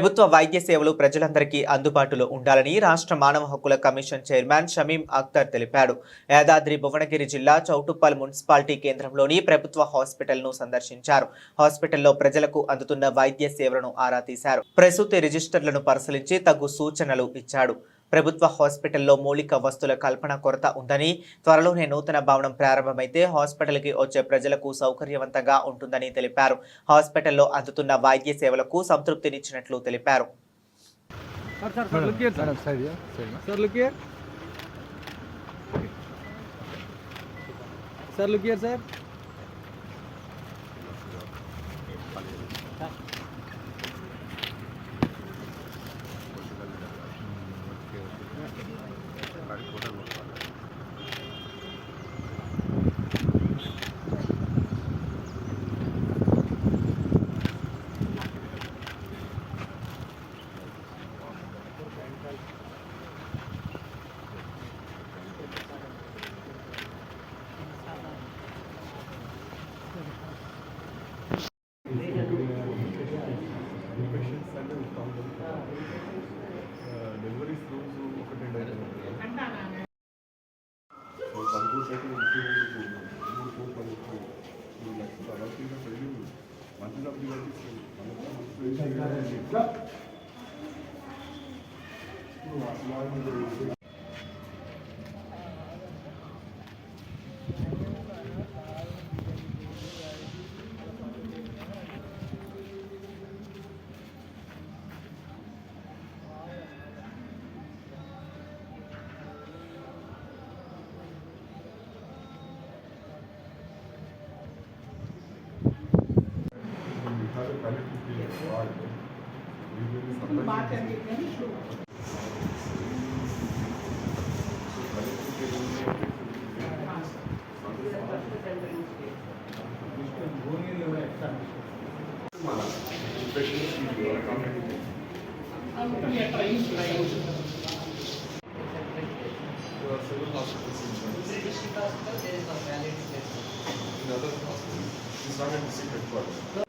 ప్రభుత్వ వైద్య సేవలు ప్రజలందరికీ అందుబాటులో ఉండాలని రాష్ట్ర మానవ హక్కుల కమిషన్ చైర్మన్ షమీం అఖ్తర్ తెలిపాడు. యాదాద్రి భువనగిరి జిల్లా చౌటుప్పల్ మున్సిపాలిటీ కేంద్రంలోని ప్రభుత్వ హాస్పిటల్ను సందర్శించారు. హాస్పిటల్లో ప్రజలకు అందుతున్న వైద్య సేవలను ఆరా తీశారు. ప్రసూతి రిజిస్టర్లను పరిశీలించి తగు సూచనలు ఇచ్చాడు. ప్రభుత్వ హాస్పిటల్లో మౌలిక వస్తువుల కల్పన కొరత ఉందని త్వరలోనే నూతన భవనం ప్రారంభమైతే హాస్పిటల్కి వచ్చే ప్రజలకు సౌకర్యవంతంగా ఉంటుందని తెలిపారు. హాస్పిటల్లో అందుతున్న వైద్య సేవలకు సంతృప్తినిచ్చినట్లు తెలిపారు. Sir 네, 의사가 됩니까? in other hospitals. It's not a district headquarters. Sir कुछ जानकारी देगा फोटो हाँ ये फोटो वीडियो दे ये वीडियो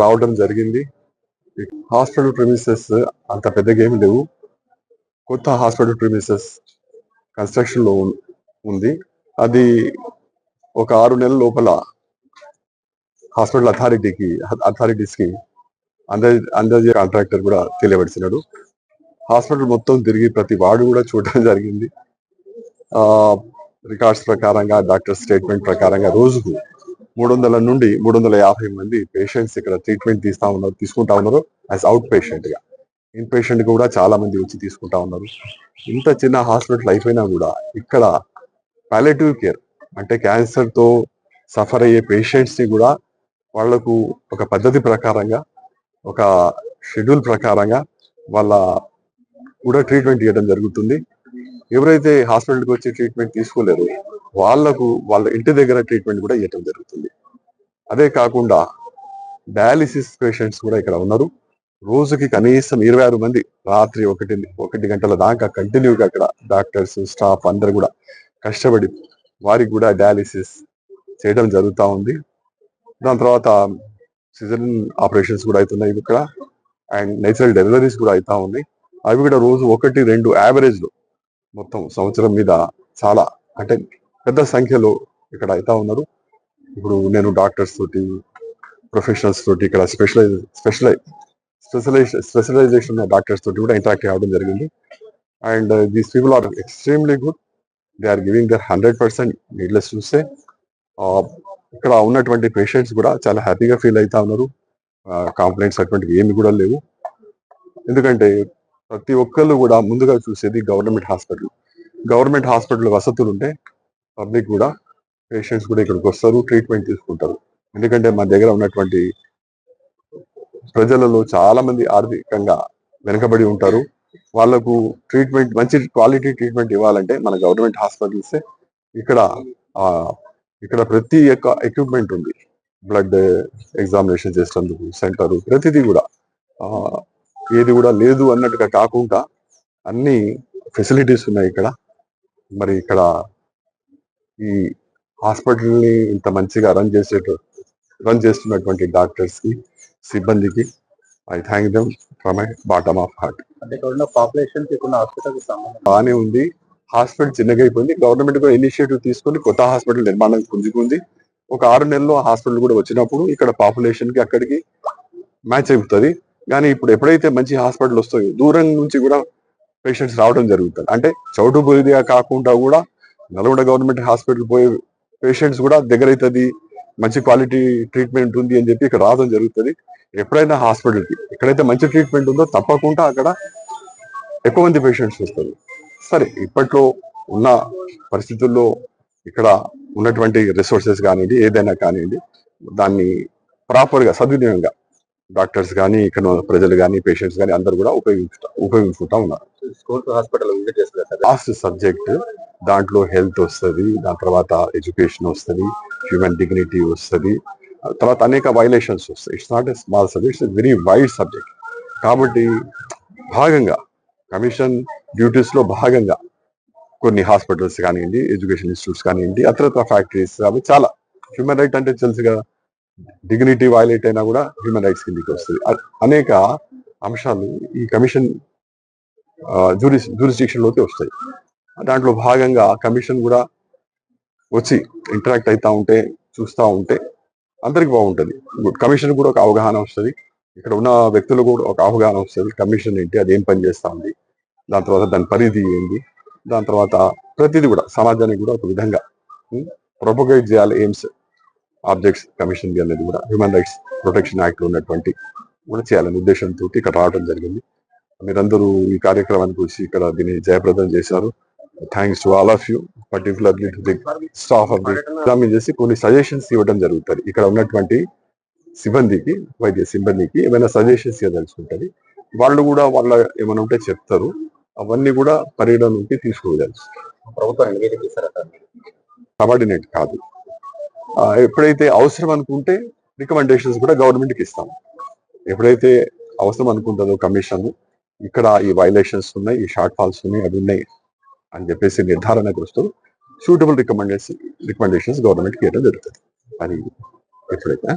రావడం జరిగింది. హాస్పిటల్ ప్రిమిసెస్ అంత పెద్దగా ఏమి లేవు. కొత్త హాస్పిటల్ ప్రిమిసెస్ కన్స్ట్రక్షన్లో ఉంది. అది ఒక ఆరు నెలల లోపల హాస్పిటల్ అథారిటీకి అథారిటీస్కి అందరి అందరి కాంట్రాక్టర్ కూడా తెలియబడిసినాడు హాస్పిటల్ మొత్తం తిరిగి ప్రతి వార్డు కూడా చూడడం జరిగింది. రికార్డ్స్ ప్రకారంగా డాక్టర్ స్టేట్మెంట్ ప్రకారంగా రోజుకు మూడు వందల నుండి మూడు వందల యాభై మంది పేషెంట్స్ ఇక్కడ ట్రీట్మెంట్ తీస్తా ఉన్నారు తీసుకుంటా ఉన్నారు యాజ్ అవుట్ పేషెంట్గా. ఇన్ పేషెంట్ కూడా చాలా మంది వచ్చి తీసుకుంటా ఉన్నారు. ఇంత చిన్న హాస్పిటల్ అయిపోయినా కూడా ఇక్కడ పాలిటివ్ కేర్ అంటే క్యాన్సర్తో సఫర్ అయ్యే పేషెంట్స్ని కూడా వాళ్ళకు ఒక పద్ధతి ప్రకారంగా ఒక షెడ్యూల్ ప్రకారంగా వాళ్ళ కూడా ట్రీట్మెంట్ ఇవ్వడం జరుగుతుంది. ఎవరైతే హాస్పిటల్కి వచ్చి ట్రీట్మెంట్ తీసుకోలేరు వాళ్ళకు వాళ్ళ ఇంటి దగ్గర ట్రీట్మెంట్ కూడా ఇవ్వటం జరుగుతుంది. అదే కాకుండా డయాలిసిస్ పేషెంట్స్ కూడా ఇక్కడ ఉన్నారు. రోజుకి కనీసం ఇరవై ఆరు మంది రాత్రి ఒకటి ఒకటి గంటల దాకా కంటిన్యూగా అక్కడ డాక్టర్స్ స్టాఫ్ అందరు కూడా కష్టపడి వారికి కూడా డయాలిసిస్ చేయడం జరుగుతూ ఉంది. దాని తర్వాత సిజరన్ ఆపరేషన్స్ కూడా అవుతున్నాయి ఇక్కడ. అండ్ నేచురల్ డెలివరీస్ కూడా అవుతా ఉన్నాయి. అవి కూడా రోజు ఒకటి రెండు యావరేజ్లు మొత్తం సంవత్సరం మీద చాలా అంటే పెద్ద సంఖ్యలో ఇక్కడ అవుతా ఉన్నారు. ఇప్పుడు నేను డాక్టర్స్ తోటి ప్రొఫెషనల్స్ తోటి ఇక్కడ స్పెషలైజ్ స్పెషలైజ్ స్పెషలైజేషన్ ఉన్న డాక్టర్స్ తోటి కూడా ఇంటరాక్ట్ అవ్వడం జరిగింది. And these people are extremely good. They are giving their hundred percent needless చూస్తే ఇక్కడ ఉన్నటువంటి పేషెంట్స్ కూడా చాలా హ్యాపీగా ఫీల్ అవుతా ఉన్నారు. కంప్లైంట్స్ అటువంటివి ఏమి కూడా లేవు. ఎందుకంటే ప్రతి ఒక్కళ్ళు కూడా ముందుగా చూసేది గవర్నమెంట్ హాస్పిటల్. గవర్నమెంట్ హాస్పిటల్ వసతులు ఉంటే పబ్లిక్ కూడా పేషెంట్స్ కూడా ఇక్కడికి వస్తారు ట్రీట్మెంట్ తీసుకుంటారు. ఎందుకంటే మన దగ్గర ఉన్నటువంటి ప్రజలలో చాలా మంది ఆర్థికంగా వెనుకబడి ఉంటారు. వాళ్ళకు ట్రీట్మెంట్ మంచి క్వాలిటీ ట్రీట్మెంట్ ఇవ్వాలంటే మన గవర్నమెంట్ హాస్పిటల్స్ ఇక్కడ ఇక్కడ ప్రతి ఒక్క ఎక్విప్మెంట్ ఉంది. బ్లడ్ ఎగ్జామినేషన్ చేసేందుకు సెంటర్ ప్రతిదీ కూడా. ఏది కూడా లేదు అన్నట్టుగా కాకుండా అన్ని ఫెసిలిటీస్ ఉన్నాయి ఇక్కడ. మరి ఇక్కడ ఈ హాస్పిటల్ని ఇంత మంచిగా రన్ చేసే రన్ చేస్తున్నటువంటి డాక్టర్స్కి సిబ్బందికి I thank them from my bottom of heart population బాగానే ఉంది. హాస్పిటల్ చిన్నగా అయిపోయింది. గవర్నమెంట్ కూడా ఇనిషియేటివ్ తీసుకొని కొత్త హాస్పిటల్ నిర్మాణం పుంజుకుంది. ఒక ఆరు నెలల్లో హాస్పిటల్ కూడా వచ్చినప్పుడు ఇక్కడ పాపులేషన్కి అక్కడికి మ్యాచ్ అవుతుంది కానీ ఇప్పుడు ఎప్పుడైతే మంచి హాస్పిటల్ వస్తాయో దూరం నుంచి కూడా పేషెంట్స్ రావడం జరుగుతుంది. అంటే చౌటు బోయిదిగా కాకుండా కూడా నల్గొండ గవర్నమెంట్ హాస్పిటల్ పోయే పేషెంట్స్ కూడా దగ్గర అవుతుంది మంచి క్వాలిటీ ట్రీట్మెంట్ ఉంది అని చెప్పి ఇక్కడ రావడం జరుగుతుంది. ఎప్పుడైనా hospital కి ఎక్కడైతే మంచి ట్రీట్మెంట్ ఉందో తప్పకుండా అక్కడ ఎక్కువ మంది పేషెంట్స్ వస్తారు. సరే ఇప్పట్లో ఉన్న పరిస్థితుల్లో ఇక్కడ ఉన్నటువంటి రిసోర్సెస్ కానివ్వండి ఏదైనా కానివ్వండి దాన్ని ప్రాపర్గా సద్వినియోగంగా డాక్టర్స్ కానీ ఇక్కడ ప్రజలు కానీ పేషెంట్స్ కానీ అందరు కూడా ఉపయోగించుతా ఉపయోగించుకుంటా ఉన్నారు. హాస్పిటల్ సబ్జెక్ట్ దాంట్లో హెల్త్ వస్తుంది దాని తర్వాత ఎడ్యుకేషన్ వస్తుంది హ్యూమన్ డిగ్నిటీ వస్తుంది. తర్వాత అనేక వైలేషన్స్ వస్తాయి. It's not a small subject it's very wide subject కాబట్టి భాగంగా కమిషన్ డ్యూటీస్లో భాగంగా కొన్ని హాస్పిటల్స్ కానివ్వండి ఎడ్యుకేషన్ ఇన్స్టిట్యూట్స్ కానివ్వండి అతరత్ర ఫ్యాక్టరీస్ అవి చాలా హ్యూమన్ రైట్ అంటే తెలుసుగా డిగ్నిటీ వైలేట్ అయినా కూడా హ్యూమన్ రైట్స్ కిందకి వస్తుంది. అనేక అంశాలు ఈ కమిషన్ జ్యూరిస్ జూరిస్ట్రిక్షన్లోకి వస్తాయి. దాంట్లో భాగంగా కమిషన్ కూడా వచ్చి ఇంటరాక్ట్ అవుతూ ఉంటే చూస్తూ ఉంటే అందరికి బాగుంటుంది. కమిషన్ కూడా ఒక అవగాహన వస్తుంది. ఇక్కడ ఉన్న వ్యక్తులు కూడా ఒక అవగాహన వస్తుంది. కమిషన్ ఏంటి? అది ఏం పని చేస్తూ ఉంది? దాని తర్వాత దాని పరిధి ఏంటి దాని తర్వాత ప్రతిదీ కూడా సమాజానికి కూడా ఒక విధంగా ప్రొపగేట్ చేయాలి ఎయిమ్స్ ఆబ్జెక్ట్స్ కమిషన్ అనేది కూడా హ్యూమన్ రైట్స్ ప్రొటెక్షన్ యాక్ట్ ఉన్నటువంటి కూడా చేయాలనే ఉద్దేశంతో ఇక్కడ రావడం జరిగింది. మీరందరూ ఈ కార్యక్రమానికి వచ్చి ఇక్కడ దీన్ని జయప్రదం చేశారు. Thanks to all of you particularly to the staff of the examine చేసి కొన్ని సజెషన్స్ ఇవ్వడం జరుగుతుంది. ఇక్కడ ఉన్నటువంటి సిబ్బందికి వైద్య సిబ్బందికి ఏమైనా సజెషన్స్ ఇవ్వదలుచుకుంటుంది. వాళ్ళు కూడా వాళ్ళ ఏమైనా ఉంటే చెప్తారు. అవన్నీ కూడా నివేదిక ఇస్తారా సార్? సబార్డినేట్ కాదు. ఎప్పుడైతే అవసరం అనుకుంటే రికమెండేషన్స్ కూడా గవర్నమెంట్కి ఇస్తాం. ఎప్పుడైతే అవసరం అనుకుంటుందో కమిషన్ ఇక్కడ ఈ వైలేషన్స్ ఉన్నాయి ఈ షార్ట్ ఫాల్స్ ఉన్నాయి అవి ఉన్నాయి. అని చెప్పేసి నిర్ధారణకు వస్తూ సూటబుల్ రికమెండేషన్ రికమెండేషన్స్ గవర్నమెంట్కి ఇవ్వడం జరుగుతుంది. అది ఎప్పుడైతే